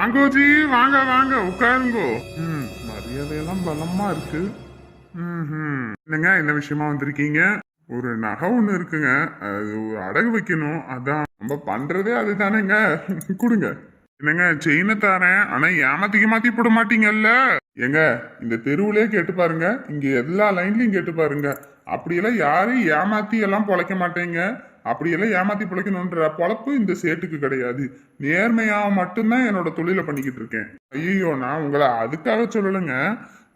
வாங்கோஜி வாங்க வாங்க உட்காருங்கோ. ம் மரியாதையெல்லாம் பலமா இருக்கு. ம்ஹும். என்னங்க என்ன விஷயமா வந்திருக்கீங்க? ஒரு நகை ஒண்ணு இருக்குங்க. அது ஒரு அடகு வைக்கணும். அதான் நம்ம பண்றதே அதுதானேங்க. கொடுங்க. என்னங்க செயினை தாரேன். ஆனா ஏமாத்திக்க மாத்தி போட மாட்டீங்கல்ல? ஏங்க இந்த தெருவுலயே கேட்டு பாருங்க. இங்க எல்லா லைன்லயும் கேட்டு பாருங்க. அப்படியெல்லாம் யாரையும் ஏமாத்தி எல்லாம் பொழைக்க மாட்டேங்க. அப்படியெல்லாம் ஏமாத்தி பிழைக்கணுன்ற பொழப்பு இந்த சேட்டுக்கு கிடையாது. நேர்மையா மட்டும்தான் என்னோட தொழிலை பண்ணிக்கிட்டு இருக்கேன். ஐயோ நான் உங்களை அதுக்காக சொல்லலைங்க.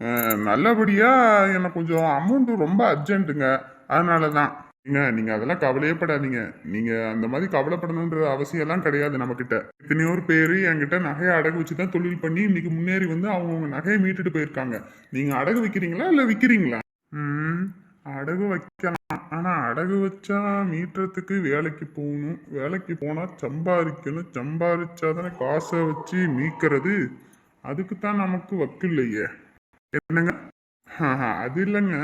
நல்லபடியாக நல்லபடியா எனக்கு கொஞ்சம் அமௌண்ட்டு ரொம்ப அர்ஜென்ட்டுங்க அதனால தான் ஏங்க நீங்க அதெல்லாம் கவலையே படாதீங்க. நீங்க அந்த மாதிரி கவலைப்படணுன்ற அவசியம் எல்லாம் கிடையாது நம்ம கிட்ட எத்தனையோ பேர் என்கிட்ட நகையை அடகு வச்சு தான் தொழில் பண்ணி இன்னைக்கு முன்னேறி வந்து அவங்கவுங்க நகையை மீட்டுட்டு போயிருக்காங்க. நீங்க அடகு வைக்கிறீங்களா இல்லை விற்கிறீங்களா ம் அடகு வைக்கலாம் ஆனா அடகு வச்சா மீட்டுறதுக்கு வேலைக்கு போகணும். வேலைக்கு போனா சம்பாதிக்கணும். சம்பாதிச்சாதானே காசை வச்சு மீட்கிறது. அதுக்கு தான் நமக்கு வக்கு இல்லையே. என்னங்க? அது இல்லைங்க.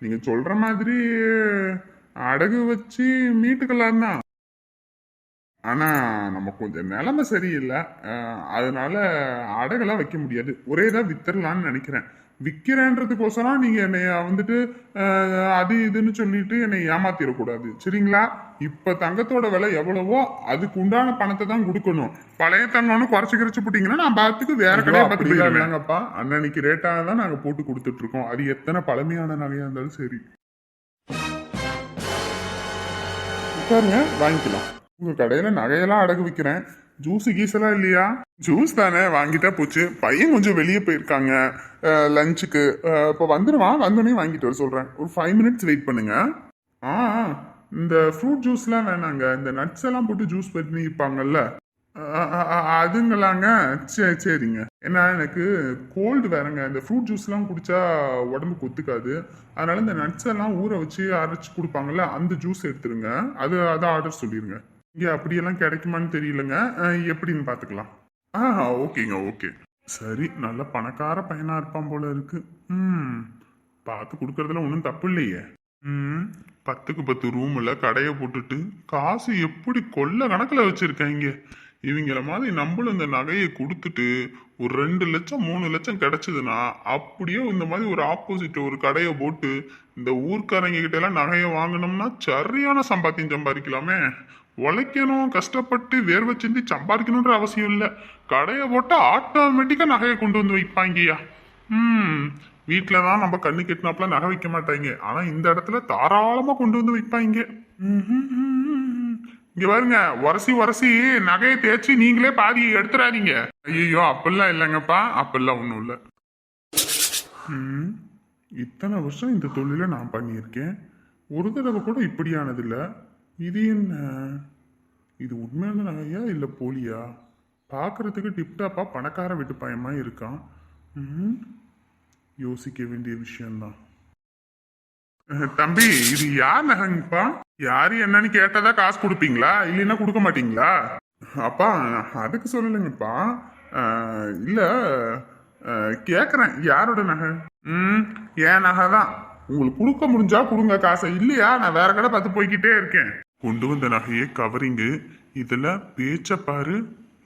நீங்க சொல்ற மாதிரி அடகு வச்சு மீட்டுக்கலாம் தான். ஆனா நம்ம கொஞ்சம் நிலைமை சரியில்லை. அதனால அடகெல்லாம் வைக்க முடியாது. ஒரே தான் வித்தரலான்னு நினைக்கிறேன். விற்கிறேன்றதுக்கோசரம் நீங்க என்னைய வந்துட்டு அது இதுன்னு சொல்லிட்டு என்னை ஏமாத்திடக்கூடாது. சரிங்களா? இப்ப தங்கத்தோட விலை எவ்வளவோ அதுக்கு உண்டான பணத்தை தான் கொடுக்கணும். பழைய தங்கம்னு குறைச்சு குறைச்சு போட்டீங்கன்னா நான் பார்த்துக்கு வேற கடையை பார்த்து போயிருந்தாங்கப்பா அன்னன்னைக்கு ரேட்டாக தான் நாங்க போட்டு கொடுத்துட்டு இருக்கோம் அது எத்தனை பழமையான நகையா இருந்தாலும் சரி. உட்காருங்க வாங்கிக்கலாம். உங்க கடையில நகையெல்லாம் அடகு வைக்கிறேன். ஜூஸ் கீஸெல்லாம் இல்லையா? ஜூஸ் தானே வாங்கிட்டா போச்சு. பையன் கொஞ்சம் வெளியே போயிருக்காங்க. லஞ்சுக்கு. இப்போ வந்துடுவான் வந்தோடனே வாங்கிட்டு வர சொல்கிறேன் ஒரு ஃபைவ் மினிட்ஸ் வெயிட் பண்ணுங்க. ஆ இந்த ஃப்ரூட் ஜூஸ்லாம் வேணாங்க. இந்த நட்ஸ் எல்லாம் போட்டு ஜூஸ் பண்ணி விற்பாங்கல்ல அதுங்களாங்க. சரி சரிங்க. ஏன்னா எனக்கு கோல்டு வேறங்க. இந்த ஃப்ரூட் ஜூஸ்லாம் குடிச்சா உடம்புக்கு ஒத்துக்காது அதனால இந்த நட்ஸ் எல்லாம் ஊற வச்சு அரைச்சி கொடுப்பாங்கல்ல அந்த ஜூஸ் எடுத்துருங்க. அது அதை ஆர்டர் சொல்லிடுங்க இங்கே அப்படியெல்லாம் கிடைக்குமான்னு தெரியலங்க. எப்படின்னு பார்த்துக்கலாம். ஆ ஓகேங்க ஓகே. சரி நல்ல பணக்கார பையனாக இருப்பான் போல இருக்கு. ம் பார்த்து கொடுக்கறதுல ஒன்றும் தப்பு இல்லையே. ம் பத்துக்கு பத்து ரூமில் கடையை போட்டுட்டு காசு எப்படி கொள்ள கணக்கில் வச்சிருக்காங்க இவங்கள மாதிரி நம்மளும் இந்த நகையை கொடுத்துட்டு ஒரு ரெண்டு லட்சம் மூணு லட்சம் கிடச்சிதுன்னா அப்படியே இந்த மாதிரி ஒரு ஆப்போசிட் ஒரு கடையை போட்டு இந்த ஊர்க்காரங்க கிட்ட எல்லாம் நகையை வாங்கினோம்னா சரியான சம்பாத்தியம் சம்பாதிக்கலாமே. உழைக்கணும் கஷ்டப்பட்டு வேர்வை சிந்தி சம்பாதிக்கணுன்ற அவசியம் இல்லை. கடையை போட்டு ஆட்டோமேட்டிக்காக நகையை கொண்டு வந்து வைப்பாங்கய்யா. ம் வீட்டில் தான் நம்ம கண்ணு கெட்டினாப்புல நகை வைக்க மாட்டாங்க ஆனால் இந்த இடத்துல தாராளமாக கொண்டு வந்து வைப்பாங்க இங்கே பாருங்க உரசி உரசி நகையை தேய்ச்சி நீங்களே பாதி எடுத்துடாதீங்க ஐயோ அப்படிலாம் இல்லைங்கப்பா. அப்படிலாம் ஒன்றும் இல்லை. ம், இத்தனை வருஷம் இந்த தொழிலை நான் பண்ணியிருக்கேன். ஒரு தடவை கூட இப்படியானதில்லை இது என்ன? இது உண்மையான நகையா இல்லை போலியா? பார்க்குறதுக்கு டிப்டாப்பாக பணக்கார வீட்டு பையமா இருக்கான். ம், யோசிக்க வேண்டிய விஷயம்தான். தம்பி இது யார் நகைங்கப்பா? யாரு என்னன்னு கேட்டதா காசு கொடுப்பீங்களா? இல்லைன்னா கொடுக்க மாட்டீங்களா? அப்பா அதுக்கு சொல்லலைங்கப்பா. இல்லை கேட்குறேன் யாரோட நகை? ம் என் நகை தான் உங்களுக்கு கொடுக்க முடிஞ்சா கொடுங்க. காசை இல்லையா? நான் வேற கடை பார்த்து போய்கிட்டே இருக்கேன். கொண்டு வந்த நகையே கவரிங்கு இதில் பேச்சப்பாரு பாரு.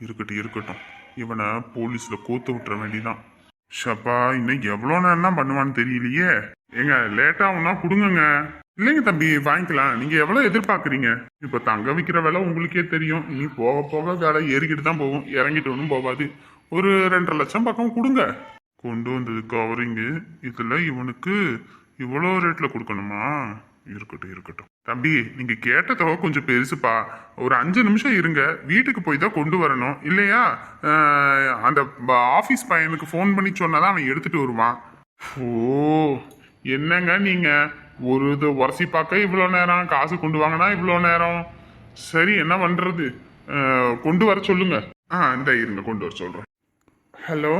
இருக்கட்டும் இருக்கட்டும். இவனை போலீஸில் கோத்து விட்டுற வேண்டிதான். ஷப்பா இன்னும் எவ்வளோ நேரம் தான் பண்ணுவான்னு தெரியலையே. ஏங்க லேட்டா கொடுங்கங்க. இல்லைங்க தம்பி வாங்கிக்கலாம். நீங்கள் எவ்வளோ எதிர்பார்க்குறீங்க? இப்போ தங்க விற்கிற விலை உங்களுக்கே தெரியும். இனி போக போக விலை ஏறிக்கிட்டு தான் போகும். இறங்கிட்டு ஒன்றும் போகாது. ஒரு ரெண்டரை லட்சம் பக்கம் கொடுங்க. கொண்டு வந்தது கவரிங்கு இதில் இவனுக்கு இவ்வளோ ரேட்டில் கொடுக்கணுமா? இருக்கட்டும் இருக்கட்டும். தம்பி நீங்க கேட்ட தொகை கொஞ்சம் பெருசுப்பா. ஒரு அஞ்சு நிமிஷம் இருங்க. வீட்டுக்கு போய் தான் கொண்டு வரணும். இல்லையா? அந்த ஆஃபீஸ் பையனுக்கு ஃபோன் பண்ணி சொன்னாதான் அவன் எடுத்துட்டு வருவான். ஓ என்னங்க நீங்க? ஒரு இது உரசி பார்க்க இவ்வளோ நேரம்? காசு கொண்டு வாங்கினா இவ்வளோ நேரம்? சரி என்ன பண்ணுறது கொண்டு வர சொல்லுங்க. ஆ இந்த இருங்க கொண்டு வர சொல்கிறேன் ஹலோ?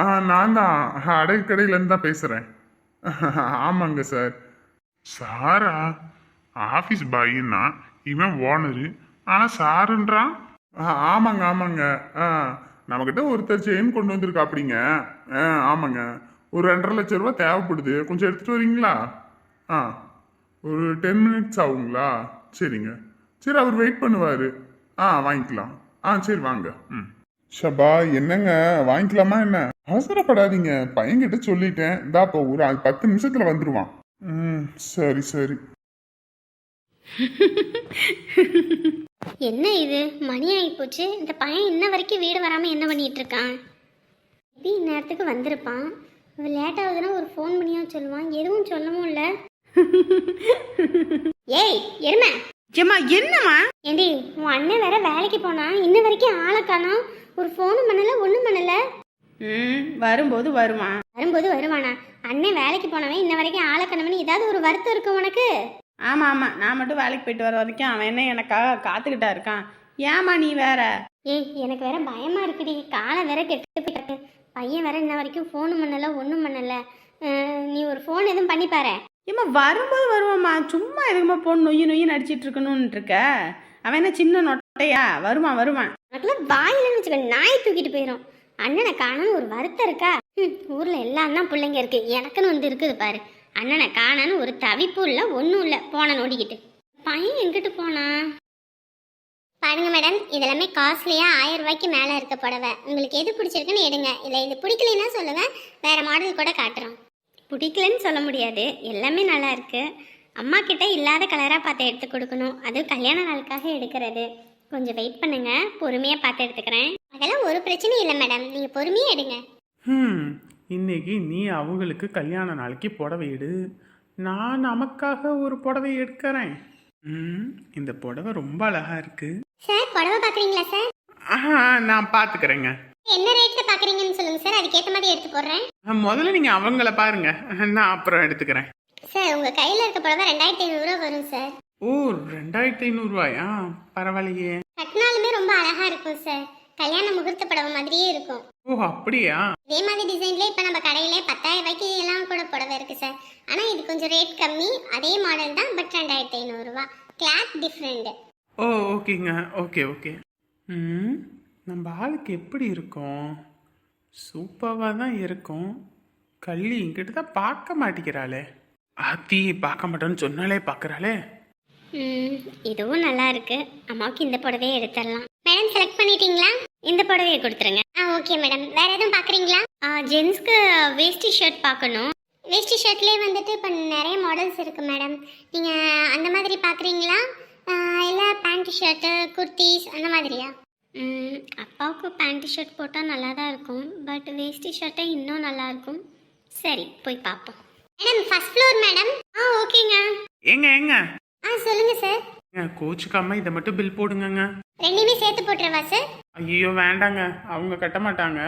ஆ நான் தான். அடகு கடையிலேருந்து தான் பேசுகிறேன் ஆமாங்க சார். சாரா? ஆஃபீஸ் பாயின்னா இவன் ஓனரு. ஆனால் சாருன்றான்? ஆ ஆமாங்க ஆமாங்க. ஆ நம்மக்கிட்ட ஒருத்தர் செயின் கொண்டு வந்திருக்கா அப்படிங்க ஆ ஆமாங்க. ஒரு ரெண்டரை லட்ச ரூபா தேவைப்படுது. கொஞ்சம் எடுத்துகிட்டு வரீங்களா? ஆ ஒரு டென் மினிட்ஸ் ஆகுங்களா? சரிங்க. சரி அவர் வெயிட் பண்ணுவார். ஆ வாங்கிக்கலாம். ஆ சரி வாங்க. ம். ஷபா என்னங்க? வாங்கிக்கலாமா என்ன? அவசரப்படாதீங்க. பையன்கிட்ட சொல்லிட்டேன். இந்தா இப்போ ஒரு பத்து நிமிஷத்தில் வந்துடுவான் ம் சரி சரி. என்ன இது? மணி ஆகி போச்சு இந்த பையன் இன்ன வரைக்கும் வீடு வராமல் என்ன பண்ணிட்டு இருக்கான் எப்படி இந்நேரத்துக்கு வந்திருப்பான். லேட் ஆகுதுன்னா ஒரு ஃபோன் பண்ணியா சொல்லுவான். எதுவும் சொல்லவும் இல்லை. ஏய் எருமை. ஏம்மா என்னம்மா? ஏண்டி உன் அண்ணன் வேற வேலைக்கு போனா இன்ன வரைக்கும் ஆளை காணோம். ஒரு ஃபோனும் பண்ணல ஒன்றும் பண்ணல. ம் வரும்போது வருவான் வரும்போது வருவானா? அண்ணன் வேலைக்கு போனவன் இன்ன வரைக்கும் ஆளை காணவன் ஏதாவது ஒரு வருத்தம் இருக்கு உனக்கு? ஆமாம் ஆமாம் நான் மட்டும் வேலைக்கு போயிட்டு வர வரைக்கும் அவன் என்ன எனக்காக காத்துக்கிட்டா இருக்கான். ஏம்மா நீ வேற? ஏய் எனக்கு வேற பயமா இருக்குடி. காலம் வேற கெட்டு போயிருக்கு பையன் வேற இன்ன வரைக்கும் ஃபோனும் பண்ணல ஒன்றும் பண்ணல. நீ ஒரு ஃபோன் எதுவும் பண்ணி பாரு. ஏம்மா வரும்போது வருவாம்மா. சும்மா எதுக்குமா போன் நொய்யு நொய்யு நடிச்சிட்டு இருக்கணும்னு இருக்க? அவன் என்ன சின்ன நொட்டையா? வருவான் வருவான். உனக்குலாம் வாயிலன்னு வச்சுக்க. நாய் தூக்கிட்டு போயிடும் அண்ணனை காணன்னு ஒரு வருத்தம் இருக்கா? ம், ஊர்ல எல்லாம் தான் பிள்ளைங்க இருக்கு. எனக்குன்னு வந்து இருக்குது பாரு. அண்ணனை காணன்னு ஒரு தவிப்பும் இல்லை ஒன்றும் இல்லை. போன நோடிக்கிட்டு பையன் எங்கிட்டு போனா? பாருங்க மேடம் இதெல்லாமே காஸ்ட்லியா ஆயிரம் ரூபாய்க்கு மேலே இருக்க புடவை. உங்களுக்கு எது பிடிச்சிருக்குன்னு எடுங்க. இல்லை இது பிடிக்கலைன்னா சொல்லுங்க. வேற மாடல் கூட காட்டுறோம். பிடிக்கலன்னு சொல்ல முடியாது. எல்லாமே நல்லா இருக்கு. அம்மா கிட்ட இல்லாத கலராக பார்த்து எடுத்து கொடுக்கணும். அது கல்யாண நாளுக்காக எடுக்கிறது. கொஞ்சம் வெயிட் பண்ணுங்க. பொறுமையாக பார்த்து எடுத்துக்கிறேன். அதெல்லாம் ஒரு பிரச்சனையும் இல்லை மேடம் நீங்கள் பொறுமையாக எடுங்க. ம் இன்னைக்கு நீ அவங்களுக்கு கல்யாண நாளைக்கு புடவை எடு. நான் நமக்காக ஒரு புடவை எடுக்கிறேன். ம் இந்த புடவை ரொம்ப அழகா இருக்கு. சார் புடவை பார்க்குறீங்களா சார் ஆஹா நான் பார்த்துக்கிறேங்க. என்ன ரேட்டில் பார்க்குறீங்கன்னு சொல்லுங்கள் சார் அதுக்கேற்ற மாதிரி எடுத்து போடுறேன். முதல்ல நீங்கள் அவங்கள பாருங்க. நான் அப்புறம் எடுத்துக்கிறேன். சார் உங்கள் கையில் இருக்க புடவை ரெண்டாயிரத்தி ஐநூறுரூவா வரும் சார் ஓ ரெண்டாயிரத்தி ஐநூறுரூவாயா பரவாயில்லையே. கட்டினாலுமே ரொம்ப அழகாக இருக்கும் சார் கல்யாண முகூர்த்த புடவை மாதிரியே இருக்கும். ஓ அப்படியா? இதே மாதிரி டிசைன்லேயே இப்போ நம்ம கடையிலே பத்தாயிரம் ரூபாய்க்கு எல்லாம் கூட புடவை இருக்குது சார் ஆனால் இது கொஞ்சம் ரேட் கம்மி. அதே மாடல் தான் பட் ரெண்டாயிரத்தி ஐநூறுரூவா கிளாத் டிஃப்ரெண்ட் ஓ ஓகேங்க. Okay okay. ம் நம்ம ஆளுக்கு எப்படி இருக்கும்? சூப்பராக தான் இருக்கும். கள்ளி இங்கிட்ட தான் பார்க்க மாட்டேங்கிறாளே. ஆத்தி பார்க்க மாட்டேன்னு சொன்னாலே பார்க்குறாளே. இதுவும் நல்லா இருக்கு. அம்மாவுக்கு இந்த புடவையே எடுத்துடலாம். மேடம் செலக்ட் பண்ணிட்டீங்களா? இந்த புடவையை கொடுத்துருங்க. ஆ ஓகே மேடம் வேற எதுவும் பார்க்குறீங்களா? ஜென்ஸ்க்கு வேஷ்டி ஷர்ட் பார்க்கணும். வேஷ்டி ஷர்ட்லேயே வந்துட்டு இப்போ நிறைய மாடல்ஸ் இருக்கு மேடம் நீங்கள் அந்த மாதிரி பார்க்குறீங்களா? இல்லை பேண்ட் ஷர்ட்டு குர்த்திஸ் அந்த மாதிரியா? அப்பாவுக்கு பேண்ட் ஷர்ட் போட்டால் நல்லா தான் இருக்கும். பட் வேஷ்டி ஷர்ட்டை இன்னும் நல்லா இருக்கும். சரி போய் பார்ப்போம். மேடம் ஃபர்ஸ்ட் ஃப்ளோர் மேடம் ஆ ஓகேங்க எங்க எங்க ஆ சொல்லுங்க சார் கோச்சுக்காம இதை மட்டும் பில் போடுங்கங்க. ரெண்டுமே சேர்த்து போட்டுருவா சார் ஐயோ வேண்டாங்க. அவங்க கட்ட மாட்டாங்க.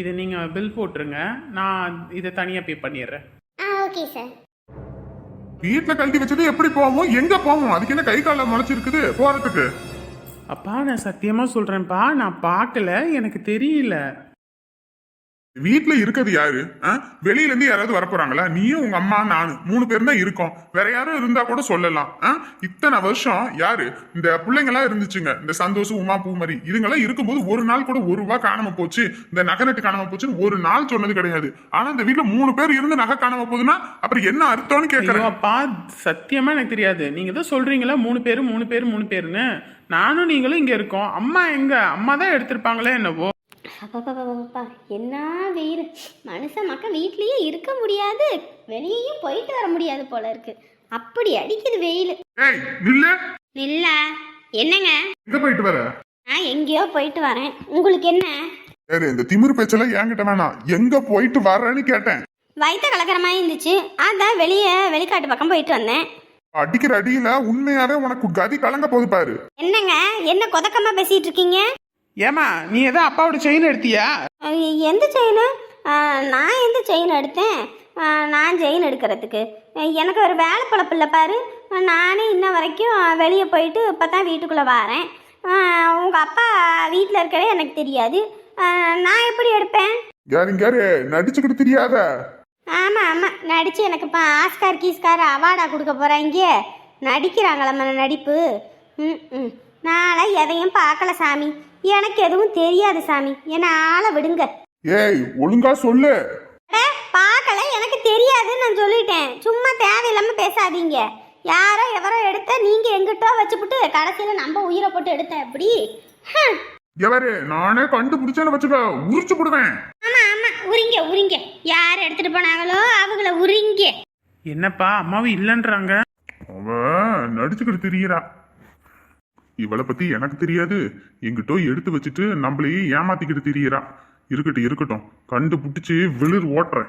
இதை நீங்கள் பில் போட்டுருங்க. நான் இதை தனியாக பே பண்ணிடுறேன். ஆ ஓகே சார் வீட்டுல கழட்டி வச்சது எப்படி போவோம்? எங்க போவோம்? அதுக்கு என்ன கை கால முளைச்சிருக்குது போறதுக்கு? அப்பா நான் சத்தியமாக சொல்கிறேன்ப்பா நான் பார்க்கல. எனக்கு தெரியல. வீட்டுல இருக்கிறது யாரு? ஆ? வெளியில இருந்து யாராவது வரப்போறாங்களா? நீயும் உங்க அம்மா நானும் மூணு பேரும் தான் இருக்கோம். வேற யாரும் இருந்தா கூட சொல்லலாம். ஆ? இத்தனை வருஷம் யாரு? இந்த பிள்ளைங்களாம் இருந்துச்சுங்க. இந்த சந்தோஷம் உமா பூமரி இதுங்கெல்லாம் இருக்கும்போது ஒரு நாள் கூட ஒரு ரூபா காணாம போச்சு. இந்த நகை நட்டு காணாம போச்சுன்னு ஒரு நாள் சொன்னது கிடையாது. ஆனா இந்த வீட்டுல மூணு பேர் இருந்து நகை காணாம போகுதுன்னா அப்புறம் என்ன அர்த்தம்னு ஐயோ கேக்குறேன் சத்தியமா எனக்கு தெரியாது. நீங்க தான் சொல்றீங்களா? மூணு பேரும் மூணு பேர் மூணு பேருன்னு. நானும் நீங்களும் இங்க இருக்கோம். அம்மா எங்க? அம்மா தான் எடுத்திருப்பாங்களே என்னவோ? அப்பா என்ன வெயில்? மனுஷன் மக்கள் வீட்லயே இருக்க முடியாது. வெளியேயும் போயிட்டு வர முடியாது போல இருக்கு. அப்படி அடிக்குது வெயில். நில்லு. என்னங்க? எங்க போயிட்டு வர? நான் எங்கேயோ போயிட்டு வரேன். உங்களுக்கு என்ன? சரி இந்த திமிரு பேச்செல்லாம் என்கிட்ட வேணாம். எங்க போயிட்டு வர்றேன்னு கேட்டேன். வயிற்ற கலக்கிற மாதிரி இருந்துச்சு. அதான் வெளியே வெளிக்காட்டு பக்கம் போயிட்டு வந்தேன். அடிக்கிற அடியில உண்மையாவே உனக்கு கதி கலங்க போகுது பாரு. என்னங்க? என்ன கொதக்கமா பேசிட்டு இருக்கீங்க? ஏமா நீ ஏதோ அப்பாவோட செயின் எடுத்தியா? எந்த செயின் நான் எந்த செயின் எடுத்தேன்? நான் செயின் எடுக்கிறதுக்கு. எனக்கு ஒரு வேலை பழப்பு இல்லை பாரு. நானே இன்ன வரைக்கும் வெளியே போயிட்டு இப்போ தான் வீட்டுக்குள்ளே வரேன். உங்கள் அப்பா வீட்டில் இருக்கவே எனக்கு தெரியாது. நான் எப்படி எடுப்பேன்? யாரு யாரு? நடிச்சுக்கிட்டு தெரியாத? ஆமாம் ஆமாம் நடித்து எனக்கு இப்போ ஆஸ்கார் கீஸ்கார் அவார்டா கொடுக்க போகிறாங்க நடிக்கிறாங்களம்மா நடிப்பு? ம் ம். நாளை எதையும் பார்க்கல சாமி. எனக்கு எதுவும் தெரியாது சாமி. என்னை ஆளை விடுங்க. ஏய் ஒழுங்கா சொல்லு. அட, பார்க்கல எனக்கு தெரியாதுன்னு நான் சொல்லிட்டேன். சும்மா தேவையில்லாம பேசாதீங்க. யாரோ எவரோ எடுத்த நீங்க எங்கிட்டோ வச்சுப்புட்டு கடைசியில நம்ம உயிரை போட்டு எடுத்த எப்படி. எவரு நானே கண்டுபிடிச்சேன்னு வச்சுக்க உரிச்சு போடுவேன். ஆமா ஆமா உரிங்க உரிங்க. யார் எடுத்துட்டு போனாங்களோ அவங்கள உரிங்க. என்னப்பா அம்மாவும் இல்லைன்றாங்க. அவ நடிச்சுக்கிட்டு திரியறா இவளை பத்தி எனக்கு தெரியாது. எங்கிட்டோ எடுத்து வச்சுட்டு நம்மளையே ஏமாத்திக்கிட்டு தெரியறா. இருக்கட்டும் இருக்கட்டும். கண்டுபிடிச்சு விளிர் ஓட்டுறேன்.